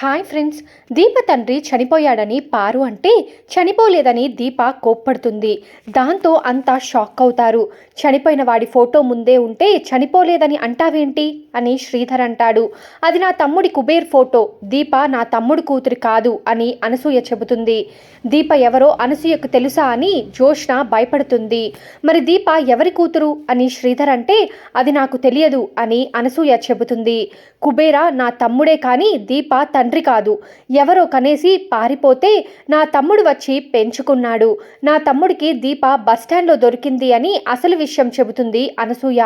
Hi friends దీప తండ్రి చనిపోయాడని పారు అంటే చనిపోలేదని దీప కోప్పడుతుంది. దాంతో అంతా షాక్ అవుతారు. చనిపోయిన వాడి ఫోటో ముందే ఉంటే చనిపోలేదని అంటావేంటి? అని శ్రీధర్ అంటాడు. అది నా తమ్ముడి కుబేర్ ఫోటో. దీప నా తమ్ముడు కూతురు కాదు అని అనసూయ చెబుతుంది. దీప ఎవరో అనసూయకు తెలుసా అని జోష్న భయపడుతుంది. మరి దీప ఎవరి కూతురు? అని శ్రీధర్ అంటే అది నాకు తెలియదు అని అనసూయ చెబుతుంది. కుబేర నా తమ్ముడే కానీ దీప తండ్రి కాదు. ఎవరో కనేసి పారిపోతే నా తమ్ముడు వచ్చి పెంచుకున్నాడు. నా తమ్ముడికి దీప బస్టాండ్లో దొరికింది అని అసలు విషయం చెబుతుంది అనసూయ.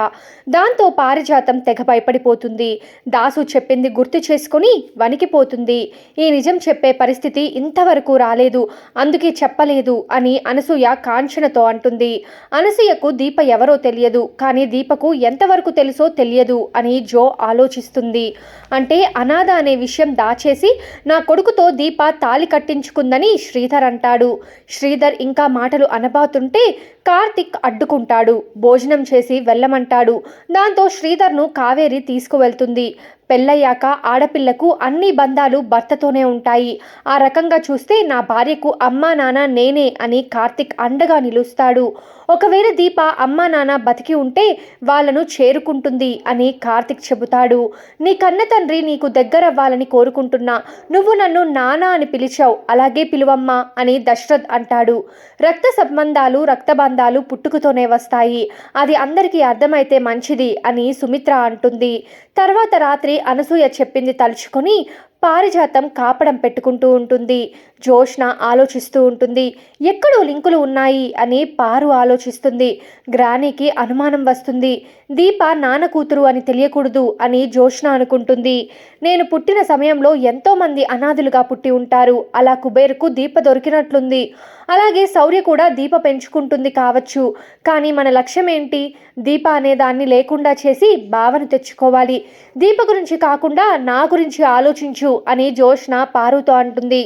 దాంతో పారిజాతం తెగ భయపడి భయపడిపోతుంది దాసు చెప్పింది గుర్తు చేసుకుని వణికిపోతుంది. ఈ నిజం చెప్పే పరిస్థితి ఇంతవరకు రాలేదు. అందుకే చెప్పలేదు అని అనసూయ కాంక్షణతో అంటుంది. అనసూయకు దీప ఎవరో తెలియదు. కానీ దీపకు ఎంతవరకు తెలుసో తెలియదు అని జో ఆలోచిస్తుంది. అంటే అనాథ అనే విషయం దాచేసి నా కొడుకుతో దీప తాలి కట్టించుకుందని శ్రీధర్ అంటాడు. శ్రీధర్ ఇంకా మాటలు అనబాతుంటే కార్తిక్ అడ్డుకుంటాడు. భోజనం చేసి వెళ్ళమంటాడు. దాంతో శ్రీధర్ను కావేరి తీసుకువెళ్తుంది. పెళ్ళయ్యాక ఆడపిల్లకు అన్ని బంధాలు భర్తతోనే ఉంటాయి. ఆ రకంగా చూస్తే నా భార్యకు అమ్మా నాన్న నేనే అని కార్తిక్ అండగా నిలుస్తాడు. ఒకవేళ దీప అమ్మా నాన్న బతికి ఉంటే వాళ్ళను చేరుకుంటుంది అని కార్తిక్ చెబుతాడు. నీ కన్న తండ్రి నీకు దగ్గరవ్వాలని కోరుకుంటున్నా. నువ్వు నన్ను నానా అని పిలిచావు. అలాగే పిలువమ్మా అని దశరథ్ అంటాడు. రక్త సంబంధాలు రక్తబంధాలు పుట్టుకతోనే వస్తాయి. అది అందరికీ అర్థమైతే మంచిది అని సుమిత్ర అంటుంది. తర్వాత రాత్రి అనసూయ చెప్పింది తలుచుకొని పారిజాతం కాపడం పెట్టుకుంటూ ఉంటుంది. జోష్న ఆలోచిస్తూ ఉంటుంది. ఎక్కడో లింకులు ఉన్నాయి అని పారు ఆలోచిస్తుంది. గ్రానీకి అనుమానం వస్తుంది. దీప నాన్న కూతురు అని తెలియకూడదు అని జోష్న అనుకుంటుంది. నేను పుట్టిన సమయంలో ఎంతోమంది అనాథులుగా పుట్టి ఉంటారు. అలా కుబేరుకు దీప దొరికినట్లుంది. అలాగే శౌర్య కూడా దీప పెంచుకుంటుంది కావచ్చు. కానీ మన లక్ష్యం ఏంటి? దీప అనే దాన్ని లేకుండా చేసి భావన తెచ్చుకోవాలి. దీప గురించి కాకుండా నా గురించి ఆలోచించు అని జోష్న పారుతో అంటుంది.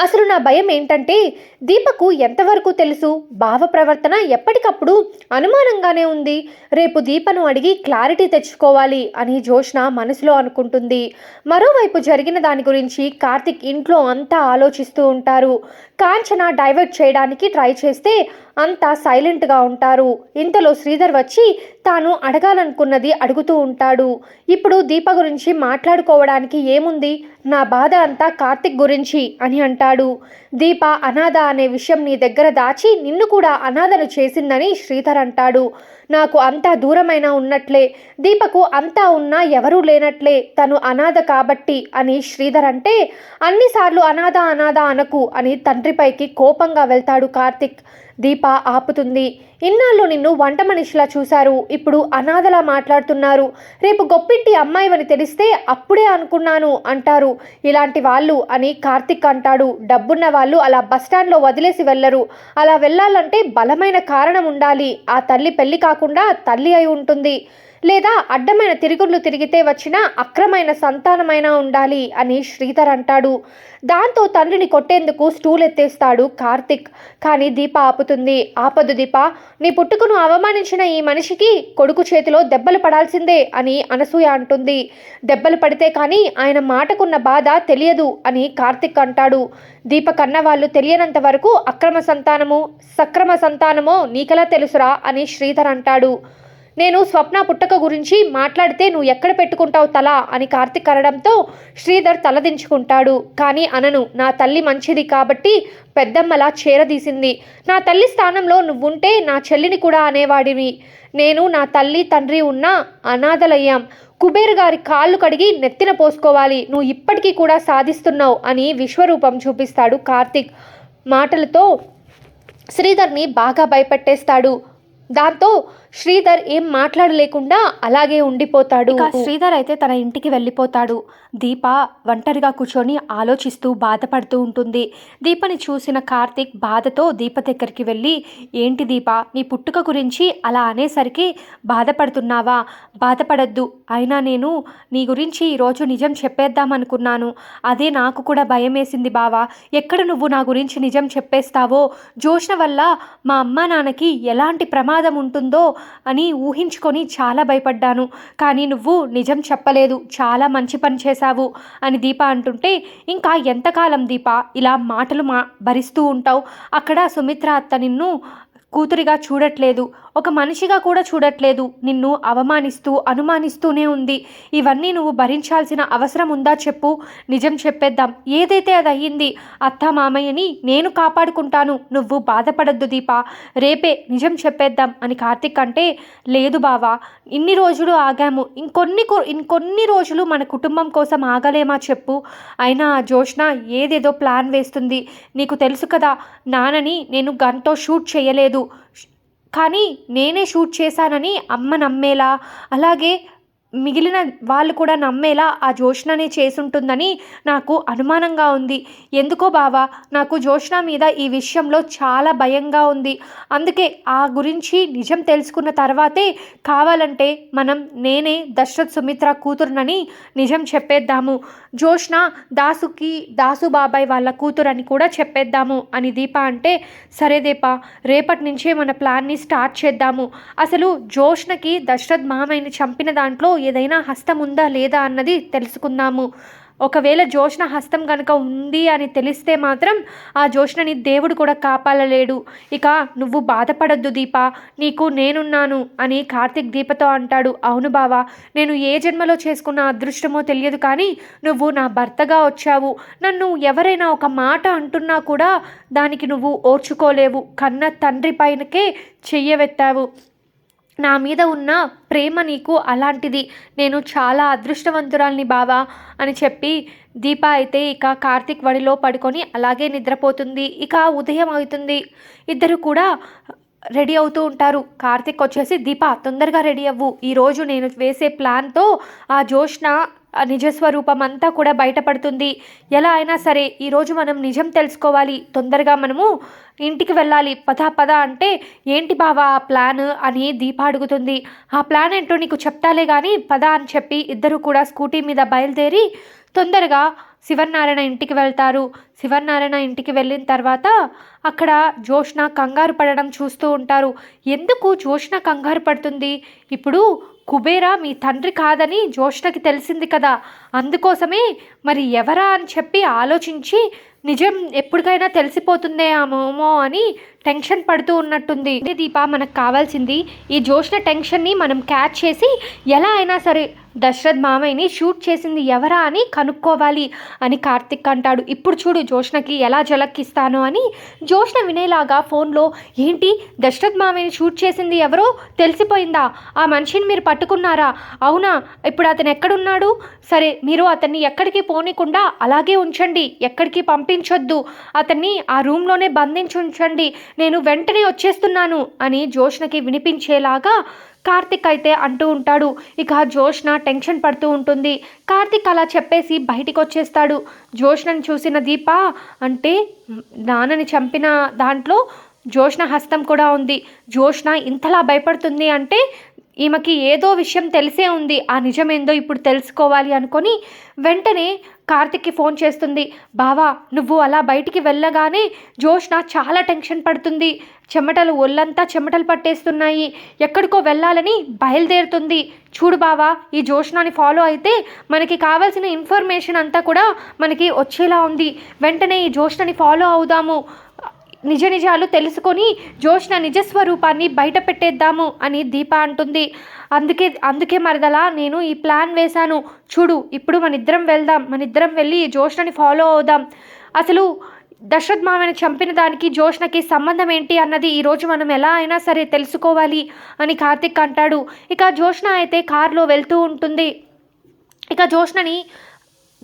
అసలు నా భయం ఏంటంటే దీపకు ఎంతవరకు తెలుసు? భావ ప్రవర్తన ఎప్పటికప్పుడు అనుమానంగానే ఉంది. రేపు దీపను అడిగి క్లారిటీ తెచ్చుకోవాలి అని జోష్న మనసులో అనుకుంటుంది. మరోవైపు జరిగిన దాని గురించి కార్తిక్ ఇంట్లో అంతా ఆలోచిస్తూ ఉంటారు. కాంచన డైవర్ట్ చేయడానికి ట్రై చేస్తే అంతా సైలెంట్గా ఉంటారు. ఇంతలో శ్రీధర్ వచ్చి తాను అడగాలనుకున్నది అడుగుతూ ఉంటాడు. ఇప్పుడు దీప గురించి మాట్లాడుకోవడానికి ఏముంది? నా బాధ అంతా కార్తిక్ గురించి అని అంటాడు. దీప అనాథ అనే విషయం నీ దగ్గర దాచి నిన్ను కూడా అనాథను చేసిందని శ్రీధర్ అంటాడు. నాకు అంతా దూరమైన ఉన్నట్లే దీపకు అంతా ఉన్నా ఎవరూ లేనట్లే తను అనాథ కాబట్టి అని శ్రీధర్ అంటే అన్నిసార్లు అనాథ అనాథ అనకు అని తండ్రిపైకి కోపంగా వెళ్తాడు కార్తిక్. దీప ఆపుతుంది. ఇన్నాళ్ళు నిన్ను వంట మనిషిలా చూశారు. ఇప్పుడు అనాథలా మాట్లాడుతున్నారు. రేపు గొప్పింటి అమ్మాయివని తెలిస్తే అప్పుడే అనుకున్నాను అంటారు. ఇలాంటి వాళ్ళు అని కార్తిక్ అంటాడు. డబ్బున్న వాళ్ళు అలా బస్టాండ్లో వదిలేసి వెళ్ళరు. అలా వెళ్ళాలంటే బలమైన కారణం ఉండాలి. ఆ తల్లి పెళ్ళి కాకుండా తల్లి అయి ఉంటుంది. లేదా అడ్డమైన తిరుగుళ్ళు తిరిగితే వచ్చిన అక్రమైన సంతానమైనా ఉండాలి అని శ్రీధర్ అంటాడు. దాంతో తండ్రిని కొట్టేందుకు స్టూల్ ఎత్తేస్తాడు కార్తిక్. కానీ దీప ఆపుతుంది. ఆపదు దీప. నీ పుట్టుకను అవమానించిన ఈ మనిషికి కొడుకు చేతిలో దెబ్బలు పడాల్సిందే అని అనసూయ అంటుంది. దెబ్బలు పడితే కానీ ఆయన మాటకున్న బాధ తెలియదు అని కార్తిక్ అంటాడు. దీప కన్న వాళ్ళు తెలియనంత వరకు అక్రమ సంతానము సక్రమ సంతానమో నీకెలా తెలుసురా అని శ్రీధర్ అంటాడు. నేను స్వప్న పుట్టక గురించి మాట్లాడితే నువ్వు ఎక్కడ పెట్టుకుంటావు తల అని కార్తిక్ అనడంతో శ్రీధర్ తలదించుకుంటాడు. కానీ అనను నా తల్లి మంచిది కాబట్టి పెద్దమ్మలా చేరదీసింది. నా తల్లి స్థానంలో నువ్వుంటే నా చెల్లిని కూడా అనేవాడివి. నేను నా తల్లి తండ్రి ఉన్న అనాథలయ్యాం. కుబేర్ గారి కాళ్ళు కడిగి నెత్తిన పోసుకోవాలి. నువ్వు ఇప్పటికీ కూడా సాధిస్తున్నావు అని విశ్వరూపం చూపిస్తాడు కార్తిక్. మాటలతో శ్రీధర్ని బాగా భయపెట్టేస్తాడు. దాంతో శ్రీధర్ ఏం మాట్లాడలేకుండా అలాగే ఉండిపోతాడు. శ్రీధర్ అయితే తన ఇంటికి వెళ్ళిపోతాడు. దీప ఒంటరిగా కూర్చొని ఆలోచిస్తూ బాధపడుతూ ఉంటుంది. దీపని చూసిన కార్తీక్ బాధతో దీప దగ్గరికి వెళ్ళి ఏంటి దీప నీ పుట్టుక గురించి అలా అనేసరికి బాధపడుతున్నావా? బాధపడద్దు. అయినా నేను నీ గురించి ఈరోజు నిజం చెప్పేద్దామనుకున్నాను అదే నాకు కూడా భయం వేసింది బావా. ఎక్కడ నువ్వు నా గురించి నిజం చెప్పేస్తావో? జోష వల్ల మా అమ్మ నాన్నకి ఎలాంటి ప్రమాదం ఉంటుందో అని ఊహించుకొని చాలా భయపడ్డాను. కానీ నువ్వు నిజం చెప్పలేదు. చాలా మంచి పని చేశావు అని దీప అంటుంటే ఇంకా ఎంతకాలం దీప ఇలా మాటలు మా భరిస్తూ ఉంటావు? అక్కడ సుమిత్ర అత్త నిన్ను కూతురిగా చూడట్లేదు. ఒక మనిషిగా కూడా చూడట్లేదు. నిన్ను అవమానిస్తూ అనుమానిస్తూనే ఉంది. ఇవన్నీ నువ్వు భరించాల్సిన అవసరం ఉందా చెప్పు. నిజం చెప్పేద్దాం. ఏదైతే అది అయ్యింది అత్త మామయ్యని నేను కాపాడుకుంటాను. నువ్వు బాధపడద్దు దీప. రేపే నిజం చెప్పేద్దాం అని కార్తిక్ అంటే లేదు బావా ఇన్ని రోజులు ఆగాము. ఇంకొన్ని కో- ఇంకొన్ని రోజులు మన కుటుంబం కోసం ఆగలేమా చెప్పు. అయినా జోష్న ఏదేదో ప్లాన్ వేస్తుంది. నీకు తెలుసు కదా నాన్నని నేను గన్తో షూట్ చేయలేదు. కానీ నేనే షూట్ చేశానని అమ్మ నమ్మేలా? అలాగే మిగిలిన వాళ్ళు కూడా నమ్మేలా ఆ జోష్ననే చేసుంటుందని నాకు అనుమానంగా ఉంది. ఎందుకో బావా నాకు జోష్న మీద ఈ విషయంలో చాలా భయంగా ఉంది. అందుకే ఆ గురించి నిజం తెలుసుకున్న తర్వాతే కావాలంటే మనం నేనే దశరథ్ సుమిత్ర కూతురునని నిజం చెప్పేద్దాము. జోష్న దాసుకి దాసు బాబాయ్ వాళ్ళ కూతురని కూడా చెప్పేద్దాము అని దీప అంటే సరే దీప రేపటి నుంచే మన ప్లాన్ని స్టార్ట్ చేద్దాము. అసలు జోష్నకి దశరథ్ మామయ్యని చంపిన దాంట్లో ఏదైనా హస్తం ఉందా లేదా అన్నది తెలుసుకుందాము. ఒకవేళ జోష్ణ హస్తం కనుక ఉంది అని తెలిస్తే మాత్రం ఆ జోష్ణని దేవుడు కూడా కాపాడలేడు. ఇక నువ్వు బాధపడద్దు దీప నీకు నేనున్నాను అని కార్తిక్ దీపతో అంటాడు. అవును బావా నేను ఏ జన్మలో చేసుకున్న అదృష్టమో తెలియదు కానీ నువ్వు నా భర్తగా వచ్చావు. నన్ను ఎవరైనా ఒక మాట అంటున్నా కూడా దానికి నువ్వు ఓర్చుకోలేవు. కన్న తండ్రి పైనకే చెయ్యవెత్తావు నా మీద ఉన్న ప్రేమ నీకు అలాంటిది. నేను చాలా అదృష్టవంతురాల్ని బావా అని చెప్పి దీప అయితే ఇక కార్తిక్ వడిలో పడుకొని అలాగే నిద్రపోతుంది. ఇక ఉదయం అవుతుంది. ఇద్దరు కూడా రెడీ అవుతూ ఉంటారు. కార్తిక్ వచ్చేసి దీప తొందరగా రెడీ అవ్వు. ఈరోజు నేను వేసే ప్లాన్తో ఆ జోష్న నిజస్వరూపం అంతా కూడా బయటపడుతుంది. ఎలా అయినా సరే ఈరోజు మనం నిజం తెలుసుకోవాలి. తొందరగా మనము ఇంటికి వెళ్ళాలి. పదా పద అంటే ఏంటి బావా ఆ ప్లాన్ అని దీప అడుగుతుంది. ఆ ప్లాన్ ఏంటో నీకు చెప్తాలే కానీ పద అని చెప్పి ఇద్దరు కూడా స్కూటీ మీద బయలుదేరి తొందరగా శివనారాయణ ఇంటికి వెళ్తారు. శివనారాయణ ఇంటికి వెళ్ళిన తర్వాత అక్కడ జోష్ణ కంగారు పడడం చూస్తూ ఉంటారు. ఎందుకు జోష్ణ కంగారు పడుతుంది? ఇప్పుడు కుబేరా మీ తండ్రి కాదని జోష్ణకి తెలిసింది కదా. అందుకోసమే మరి ఎవరా అని చెప్పి ఆలోచించి నిజం ఎప్పటికైనా తెలిసిపోతుందే ఆమోమో అని టెన్షన్ పడుతూ ఉన్నట్టుంది. ఇదే దీప మనకు కావాల్సింది ఈ జోష్న టెన్షన్ని మనం క్యాచ్ చేసి ఎలా అయినా సరే దశరథ్ మామయ్యని షూట్ చేసింది ఎవరా అని కనుక్కోవాలి అని కార్తిక్ అంటాడు. ఇప్పుడు చూడు జోష్నకి ఎలా జలక్కిస్తాను అని. జోష్న వినేలాగా ఫోన్లో ఏంటి దశరథ్ మామయ్యని షూట్ చేసింది ఎవరో? తెలిసిపోయిందా? ఆ మనిషిని మీరు పట్టుకున్నారా? అవునా? ఇప్పుడు అతను ఎక్కడున్నాడు? సరే మీరు అతన్ని ఎక్కడికి పోనీకుండా అలాగే ఉంచండి. ఎక్కడికి పంపించొద్దు. అతన్ని ఆ రూమ్లోనే బంధించి ఉంచండి. నేను వెంటనే వచ్చేస్తున్నాను అని జోష్నకి వినిపించేలాగా కార్తిక్ అయితే అంటూ ఉంటాడు. ఇక జోష్న టెన్షన్ పడుతూ ఉంటుంది. కార్తిక్ అలా చెప్పేసి బయటికి వచ్చేస్తాడు. జోష్నని చూసిన దీప అంటే నాన్నని చంపిన దాంట్లో జోష్న హస్తం కూడా ఉంది. జోష్న ఇంతలా భయపడుతుంది అంటే ఈమెకి ఏదో విషయం తెలిసే ఉంది. ఆ నిజమేందో ఇప్పుడు తెలుసుకోవాలి అనుకొని వెంటనే కార్తిక్కి ఫోన్ చేస్తుంది. బావా నువ్వు అలా బయటికి వెళ్ళగానే జోష్న చాలా టెన్షన్ పడుతుంది. చెమటలు ఒళ్ళంతా చెమటలు పట్టేస్తున్నాయి. ఎక్కడికో వెళ్ళాలని బయలుదేరుతుంది. చూడు బావా ఈ జోష్నాని ఫాలో అయితే మనకి కావాల్సిన ఇన్ఫర్మేషన్ అంతా కూడా మనకి వచ్చేలా ఉంది. వెంటనే ఈ జోష్నని ఫాలో అవుదాము. నిజ నిజాలు తెలుసుకొని జోష్న నిజస్వరూపాన్ని బయట పెట్టేద్దాము అని దీప అంటుంది. అందుకే అందుకే మరదలా నేను ఈ ప్లాన్ వేశాను. చూడు ఇప్పుడు మన ఇద్దరం వెళ్దాం. మన ఇద్దరం వెళ్ళి ఈ జోష్నని ఫాలో అవుదాం. అసలు దశరథ్ మామని చంపిన దానికి జోష్నకి సంబంధం ఏంటి అన్నది ఈరోజు మనం ఎలా అయినా సరే తెలుసుకోవాలి అని కార్తిక్ అంటాడు. ఇక జోష్న అయితే కారులో వెళ్తూ ఉంటుంది. ఇక జోష్నని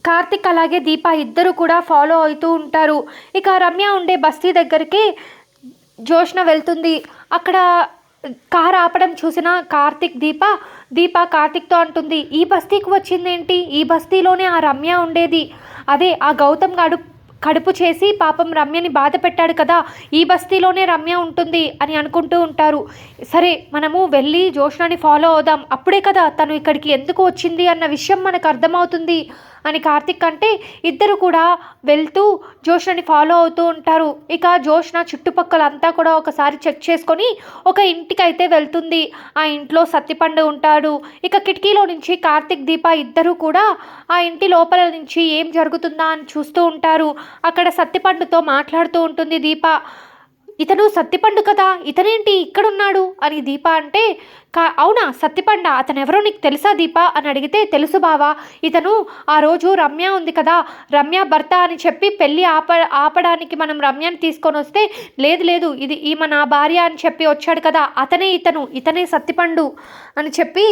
కార్తిక్ అలాగే దీప ఇద్దరు కూడా ఫాలో అవుతూ ఉంటారు. ఇక రమ్య ఉండే బస్తీ దగ్గరికి జోష్న వెళ్తుంది. అక్కడ కార్ ఆపడం చూసిన కార్తిక్ దీప దీప కార్తిక్తో అంటుంది ఈ బస్తీకి వచ్చిందేంటి? ఈ బస్తీలోనే ఆ రమ్య ఉండేది. అదే ఆ గౌతమ్ గాడు కడుపు చేసి పాపం రమ్యని బాధ పెట్టాడు కదా ఈ బస్తీలోనే రమ్య ఉంటుంది అని అనుకుంటూ ఉంటారు. సరే మనము వెళ్ళి జోష్నాని ఫాలో అవుదాం. అప్పుడే కదా తను ఇక్కడికి ఎందుకు వచ్చింది అన్న విషయం మనకు అర్థమవుతుంది. అని కార్తిక్ అంటే ఇద్దరు కూడా వెళ్తూ జోష్నని ఫాలో అవుతూ ఉంటారు. ఇక జోష్న చుట్టుపక్కల అంతా కూడా ఒకసారి చెక్ చేసుకొని ఒక ఇంటికి అయితే వెళ్తుంది. ఆ ఇంట్లో సత్తిపండు ఉంటాడు. ఇక కిటికీలో నుంచి కార్తిక్ దీప ఇద్దరు కూడా ఆ ఇంటి లోపల నుంచి ఏం జరుగుతుందా అని చూస్తూ ఉంటారు. అక్కడ సత్తిపండుతో మాట్లాడుతూ ఉంటుంది దీప. ఇతను సత్తిపండు కదా ఇతనేంటి ఇక్కడున్నాడు? అని దీప అంటే కా అవునా సత్తిపండ అతనెవరో నీకు తెలుసా దీప? అని అడిగితే తెలుసు బావా ఇతను ఆ రోజు రమ్య ఉంది కదా రమ్య భర్త అని చెప్పి పెళ్ళి ఆప ఆపడానికి మనం రమ్యని తీసుకొని వస్తే లేదు లేదు ఇది ఈమె నా భార్య అని చెప్పి వచ్చాడు కదా అతనే ఇతను ఇతనే సత్తిపండు అని చెప్పి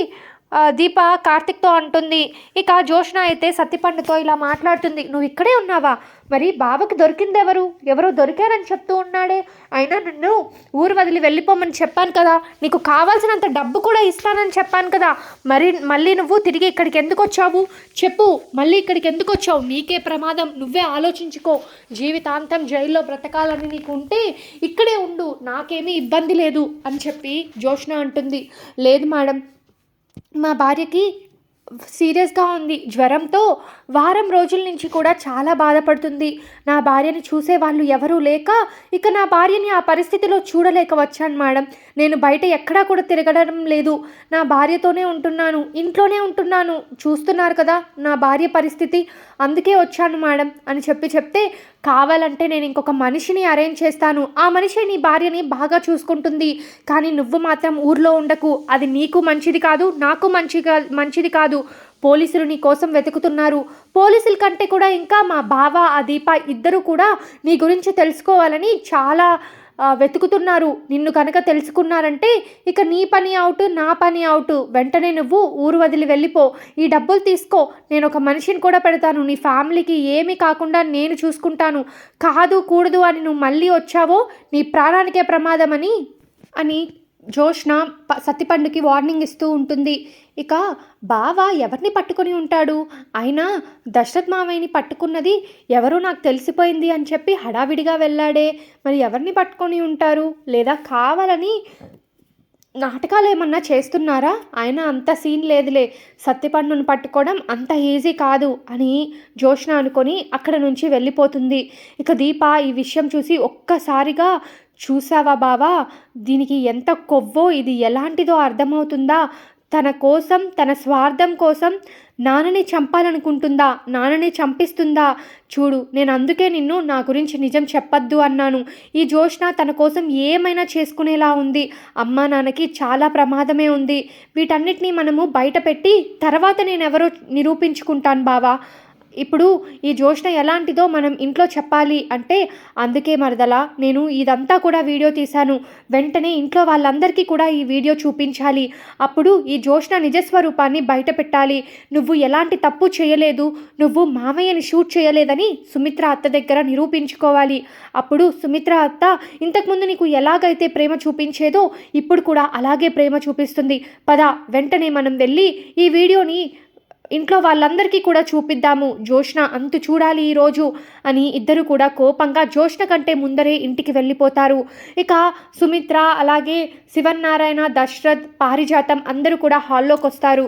దీప కార్తిక్తో అంటుంది ఇక జోష్న అయితే సత్తిపండుతో ఇలా మాట్లాడుతుంది నువ్వు ఇక్కడే ఉన్నావా? మరి బావకి దొరికింది ఎవరు ఎవరో దొరికారని చెప్తూ ఉన్నాడే. అయినా నన్ను ఊరు వదిలి వెళ్ళిపోమని చెప్పాను కదా. నీకు కావాల్సినంత డబ్బు కూడా ఇస్తానని చెప్పాను కదా. మరి మళ్ళీ నువ్వు తిరిగి ఇక్కడికి ఎందుకు వచ్చావు? చెప్పు మళ్ళీ ఇక్కడికి ఎందుకు వచ్చావు? నీకే ప్రమాదం. నువ్వే ఆలోచించుకో. జీవితాంతం జైల్లో బ్రతకాలని నీకు ఉంటే ఇక్కడే ఉండు. నాకేమీ ఇబ్బంది లేదు అని చెప్పి జోష్న అంటుంది. లేదు మేడం మా భార్యకి సీరియస్గా ఉంది. జ్వరంతో వారం రోజుల నుంచి కూడా చాలా బాధపడుతుంది. నా భార్యని చూసే వాళ్ళు ఎవరూ లేక ఇక నా భార్యని ఆ పరిస్థితిలో చూడలేక వచ్చాను మేడం. నేను బయట ఎక్కడా కూడా తిరగడం లేదు. నా భార్యతోనే ఉంటున్నాను. ఇంట్లోనే ఉంటున్నాను. చూస్తున్నారు కదా నా భార్య పరిస్థితి. అందుకే వచ్చాను మేడం అని చెప్పి చెప్తే కావాలంటే నేను ఇంకొక మనిషిని అరేంజ్ చేస్తాను. ఆ మనిషి నీ భార్యని బాగా చూసుకుంటుంది. కానీ నువ్వు మాత్రం ఊర్లో ఉండకు. అది నీకు మంచిది కాదు నాకు మంచిగా మంచిది కాదు. పోలీసులు నీ కోసం వెతుకుతున్నారు. పోలీసుల కంటే కూడా ఇంకా మా బావ ఆ దీప ఇద్దరు కూడా నీ గురించి తెలుసుకోవాలని చాలా వెతుకుతున్నారు. నిన్ను కనుక తెలుసుకున్నారంటే ఇక నీ పని అవుట్ నా పని అవుట్. వెంటనే నువ్వు ఊరు వదిలి వెళ్ళిపో. ఈ డబ్బులు తీసుకో. నేను ఒక మనిషిని కూడా పెడతాను. నీ ఫ్యామిలీకి ఏమీ కాకుండా నేను చూసుకుంటాను. కాదు కూడదు అని నువ్వు మళ్ళీ వచ్చావో నీ ప్రాణానికే ప్రమాదం అని అని జోష్న ప- సత్తిపండుకి వార్నింగ్ ఇస్తూ ఉంటుంది. ఇక బావ ఎవరిని పట్టుకొని ఉంటాడు? అయినా దశరథ్ మావయ్యని పట్టుకున్నది ఎవరో నాకు తెలిసిపోయింది అని చెప్పి హడావిడిగా వెళ్ళాడే. మరి ఎవరిని పట్టుకొని ఉంటారు? లేదా కావాలని నాటకాలు ఏమన్నా చేస్తున్నారా? ఆయన అంత సీన్ లేదులే. సత్తిపండును పట్టుకోవడం అంత ఈజీ కాదు అని జోష్న అనుకొని అక్కడ నుంచి వెళ్ళిపోతుంది. ఇక దీప ఈ విషయం చూసి ఒక్కసారిగా చూసావా బావా? దీనికి ఎంత కొవ్వో ఇది ఎలాంటిదో అర్థమవుతుందా? తన కోసం తన స్వార్థం కోసం నాన్నని చంపాలనుకుంటుందా? నాన్నని చంపిస్తుందా? చూడు నేను అందుకే నిన్ను నా గురించి నిజం చెప్పొద్దు అన్నాను. ఈ జోష్న తన కోసం ఏమైనా చేసుకునేలా ఉంది. అమ్మా నాన్నకి చాలా ప్రమాదమే ఉంది. వీటన్నిటినీ మనము బయట పెట్టి తర్వాత నేను ఎవరో నిరూపించుకుంటాను బావా. ఇప్పుడు ఈ జోష్న ఎలాంటిదో మనం ఇంట్లో చెప్పాలి అంటే అందుకే మరదలా నేను ఇదంతా కూడా వీడియో తీశాను. వెంటనే ఇంట్లో వాళ్ళందరికీ కూడా ఈ వీడియో చూపించాలి. అప్పుడు ఈ జోష్న నిజస్వరూపాన్ని బయట పెట్టాలి. నువ్వు ఎలాంటి తప్పు చేయలేదు. నువ్వు మామయ్యని షూట్ చేయలేదని సుమిత్ర అత్త దగ్గర నిరూపించుకోవాలి. అప్పుడు సుమిత్ర అత్త ఇంతకుముందు నీకు ఎలాగైతే ప్రేమ చూపించేదో ఇప్పుడు కూడా అలాగే ప్రేమ చూపిస్తుంది. పద వెంటనే మనం వెళ్ళి ఈ వీడియోని ఇంట్లో వాళ్ళందరికీ కూడా చూపిద్దాము. జోష్న అంతు చూడాలి ఈరోజు అని ఇద్దరు కూడా కోపంగా జోష్న కంటే ముందరే ఇంటికి వెళ్ళిపోతారు. ఇక సుమిత్ర అలాగే శివన్నారాయణ దశరథ్ పారిజాతం అందరూ కూడా హాల్లోకి వస్తారు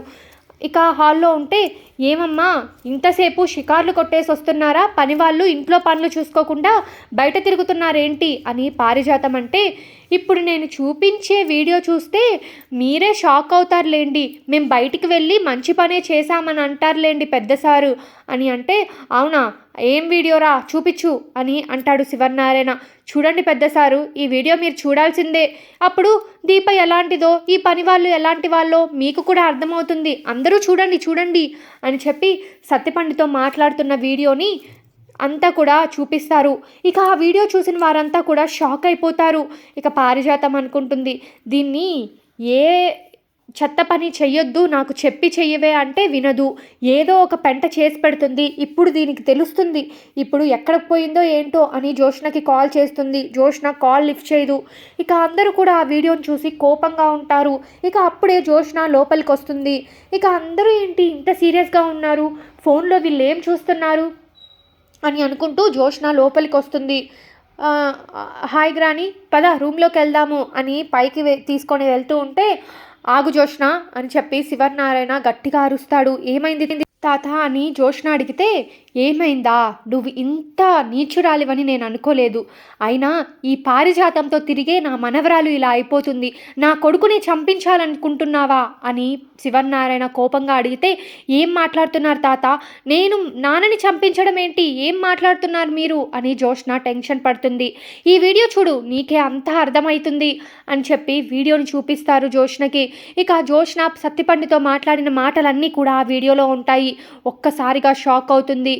ఇక హాల్లో ఉంటే ఏమమ్మా ఇంతసేపు షికార్లు కొట్టేసి వస్తున్నారా? పని వాళ్ళు ఇంట్లో పనులు చూసుకోకుండా బయట తిరుగుతున్నారేంటి? అని పారిజాతం అంటే ఇప్పుడు నేను చూపించే వీడియో చూస్తే మీరే షాక్ అవుతారులేండి. మేము బయటికి వెళ్ళి మంచి పనే చేశామని అంటారులేండి పెద్ద సారు. అని అంటే అవునా ఏం వీడియోరా చూపించు అని అంటాడు శివనారాయణ చూడండి పెద్ద సారు ఈ వీడియో మీరు చూడాల్సిందే. అప్పుడు దీప ఎలాంటిదో ఈ పని వాళ్ళు ఎలాంటి వాళ్ళో మీకు కూడా అర్థమవుతుంది. అందరూ చూడండి చూడండి అని అని చెప్పి సత్యపండితో మాట్లాడుతున్న వీడియోని అంతా కూడా చూపిస్తారు. ఇక ఆ వీడియో చూసిన వారంతా కూడా షాక్ అయిపోతారు. ఇక పారిజాతం అనుకుంటుంది. దీన్ని ఏ చెత్త పని చెయ్యొద్దు నాకు చెప్పి చెయ్యవే అంటే వినదు. ఏదో ఒక పెంట చేసి పెడుతుంది ఇప్పుడు దీనికి తెలుస్తుంది. ఇప్పుడు ఎక్కడికి పోయిందో ఏంటో అని జోష్నకి కాల్ చేస్తుంది. జోష్న కాల్ లిఫ్ట్ చేయదు. ఇక అందరూ కూడా ఆ వీడియోని చూసి కోపంగా ఉంటారు. ఇక అప్పుడే జోష్న లోపలికి వస్తుంది. ఇక అందరూ ఏంటి ఇంత సీరియస్గా ఉన్నారు? ఫోన్లో వీళ్ళు ఏం చూస్తున్నారు? అని అనుకుంటూ జోష్న లోపలికి వస్తుంది. హాయ్ గ్రాని పద రూమ్లోకి వెళ్దాము అని పైకి వె- తీసుకొని వెళ్తూ ఉంటే ఆగు జోష్ణ అని చెప్పి శివనారాయణ గట్టిగా అరుస్తాడు. ఏమైంది తాత అని జోష్న అడిగితే ఏమైందా? నువ్వు ఇంత నీచురాలివని నేను అనుకోలేదు. అయినా ఈ పారిజాతంతో తిరిగే నా మనవరాలు ఇలా అయిపోతుంది. నా కొడుకుని చంపించాలనుకుంటున్నావా? అని శివనారాయణ కోపంగా అడిగితే ఏం మాట్లాడుతున్నారు తాత? నేను నాన్నని చంపించడం ఏంటి? ఏం మాట్లాడుతున్నారు మీరు? అని జోష్న టెన్షన్ పడుతుంది. ఈ వీడియో చూడు నీకే అంతా అర్థమవుతుంది అని చెప్పి వీడియోని చూపిస్తారు జోష్నకి. ఇక జోష్న సత్తిపండితో మాట్లాడిన మాటలన్నీ కూడా ఆ వీడియోలో ఉంటాయి. ఒక్కసారిగా షాక్ అవుతుంది.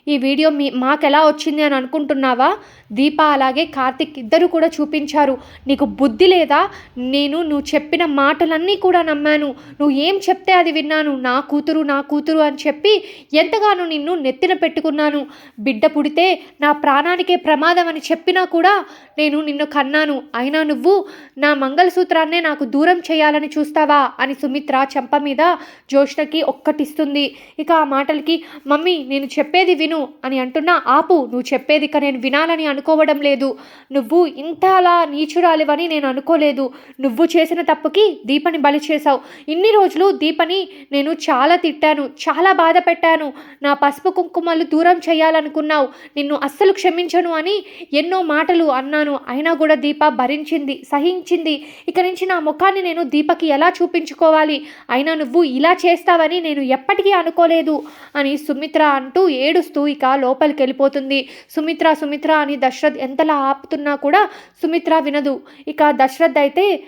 ఈ వీడియో మీ మాకెలా వచ్చింది అని అనుకుంటున్నావా? దీప అలాగే కార్తిక్ ఇద్దరు కూడా చూపించారు. నీకు బుద్ధి లేదా? నేను నువ్వు చెప్పిన మాటలన్నీ కూడా నమ్మాను. నువ్వు ఏం చెప్తే అది విన్నాను. నా కూతురు నా కూతురు అని చెప్పి ఎంతగానో నిన్ను నెత్తిన పెట్టుకున్నాను. బిడ్డ పుడితే నా ప్రాణానికే ప్రమాదం అని చెప్పినా కూడా నేను నిన్ను కన్నాను. అయినా నువ్వు నా మంగళసూత్రాన్నే నాకు దూరం చేయాలని చూస్తావా? అని సుమిత్ర చెంప మీద జ్యోష్ణకి ఒక్కటిస్తుంది. ఇక ఆ మాటలకి మమ్మీ నేను చెప్పేది విను. అని అంటున్నా ఆపు నువ్వు చెప్పేది ఇక నేను వినాలని అనుకోవడం లేదు. నువ్వు ఇంత అలా నీచురాలివని నేను అనుకోలేదు. నువ్వు చేసిన తప్పుకి దీపని బలి చేశావు. ఇన్ని రోజులు దీపని నేను చాలా తిట్టాను చాలా బాధ పెట్టాను. నా పసుపు కుంకుమలు దూరం చేయాలనుకున్నావు. నిన్ను అస్సలు క్షమించను అని ఎన్నో మాటలు అన్నాను. అయినా కూడా దీప భరించింది సహించింది. ఇక నుంచి నా ముఖాన్ని నేను దీపకి ఎలా చూపించుకోవాలి? అయినా నువ్వు ఇలా చేస్తావని నేను ఎప్పటికీ అనుకోలేదు అని సుమిత్ర అంటూ ఏడుస్తూ ఇక లోపలికి వెళ్ళిపోతుంది సుమిత్ర సుమిత్ర అని దశరథ్ ఎంతలా ఆపుతున్నా కూడా సుమిత్ర వినదు. ఇక దశరథ్ అయితే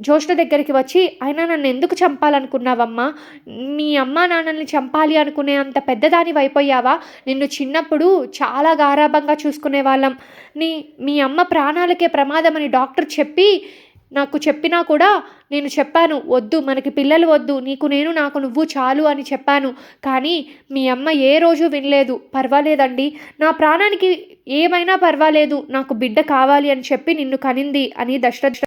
జోష్ణ దగ్గరికి వచ్చి అయినా నన్ను ఎందుకు చంపాలనుకున్నావమ్మా? మీ అమ్మ నాన్నల్ని చంపాలి అనుకునే అంత పెద్దదాని అయిపోయావా? నిన్ను చిన్నప్పుడు చాలా గారాభంగా చూసుకునే వాళ్ళం నీ మీ అమ్మ ప్రాణాలకే ప్రమాదమని డాక్టర్ చెప్పి నాకు చెప్పినా కూడా నేను చెప్పాను వద్దు మనకి పిల్లలు వద్దు నీకు నేను నాకు నువ్వు చాలు అని చెప్పాను. కానీ మీ అమ్మ ఏ రోజు వినలేదు. పర్వాలేదండి నా ప్రాణానికి ఏమైనా పర్వాలేదు నాకు బిడ్డ కావాలి అని చెప్పి నిన్ను కనింది అని దశరథ